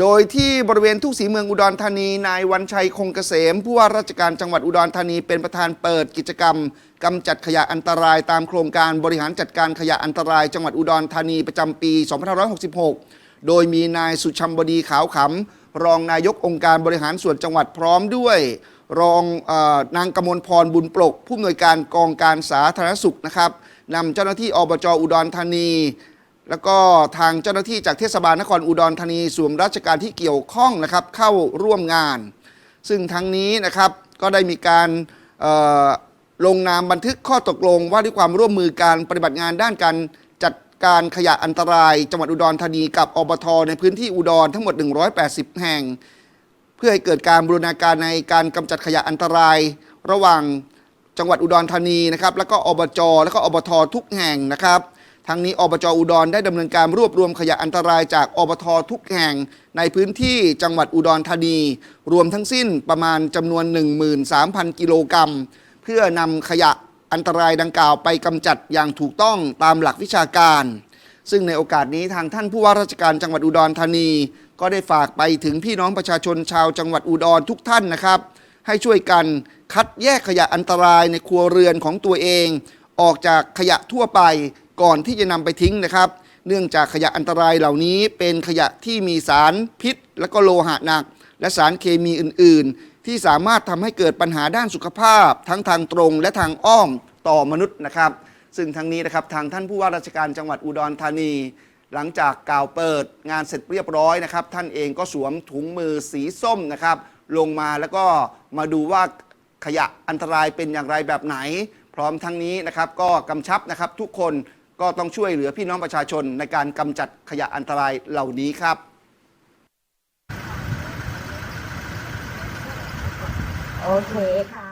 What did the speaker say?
โดยที่บริเวณทุ่งศรีเมืองอุดรธานี นายวันชัยคงเกษม ผู้ว่าราชการจังหวัดอุดรธานีเป็นประธานเปิดกิจกรรมกำจัดขยะอันตรายตามโครงการบริหารจัดการขยะอันตราย จังหวัดอุดรธานีประจำปี 2566 โดยมีนายสุชัมบดีขาวขำ รองนายกองค์การบริหารส่วนจังหวัดพร้อมด้วย รองอนางกมลพรบุญปลก ผู้อำนวยการกองการสาธารณสุขนะครับนำเจ้าหน้าที่อบจอุดรธานี แล้วก็ทางเจ้าหน้าที่จากเทศบาลนครอุดรธานีส่วนราชการที่เกี่ยวข้องนะครับเข้าร่วมงาน ซึ่งทั้งนี้นะครับก็ได้มีการลงนามบันทึกข้อตกลงว่าด้วยความร่วมมือการปฏิบัติงานด้านการจัดการขยะอันตราย จังหวัดอุดรธานีกับอบทในพื้นที่อุดรทั้งหมด 180 แห่ง เพื่อให้เกิดการบูรณาการในการกำจัดขยะอันตราย ระหว่างจังหวัดอุดรธานีนะครับแล้วก็อบจ แล้วก็อบททุกแห่งนะครับ ทั้งนี้อบจอุดรได้ดำเนินการรวบรวมขยะอันตรายจากอบททุกแห่งในพื้นที่จังหวัดอุดรธานี รวมทั้งสิ้นประมาณจำนวน 13,000 กิโลกรัม เพื่อนำขยะอันตรายดังกล่าวไปกำจัดอย่างถูกต้องตามหลักวิชาการ ซึ่งในโอกาสนี้ทางท่านผู้ว่าราชการจังหวัดอุดรธานี ก็ได้ฝากไปถึงพี่น้องประชาชนชาวจังหวัดอุดรทุกท่านนะครับ ให้ช่วยกันคัดแยกขยะอันตรายในครัวเรือนของตัวเอง ออกจากขยะทั่วไป ก่อนที่จะนำไปทิ้งนะครับ เนื่องจากขยะอันตรายเหล่านี้เป็นขยะที่มีสารพิษ และก็โลหะหนัก และสารเคมีอื่น ๆ ที่สามารถทำให้เกิดปัญหาด้านสุขภาพ ทั้งทางตรงและทางอ้อมต่อมนุษย์นะครับ ซึ่งทั้งนี้นะครับทางท่านผู้ว่าราชการจังหวัดอุดรธานีหลังจากกล่าวเปิดงานเสร็จเรียบร้อยนะครับ ท่านเองก็สวมถุงมือสีส้มนะครับ ลงมาแล้วก็มาดูว่าขยะอันตรายเป็นอย่างไรแบบไหน พร้อมทั้งนี้นะครับก็กำชับนะครับทุกคน ก็ต้องช่วยเหลือพี่น้องประชาชนในการกำจัดขยะอันตรายเหล่านี้ครับโอเคค่ะ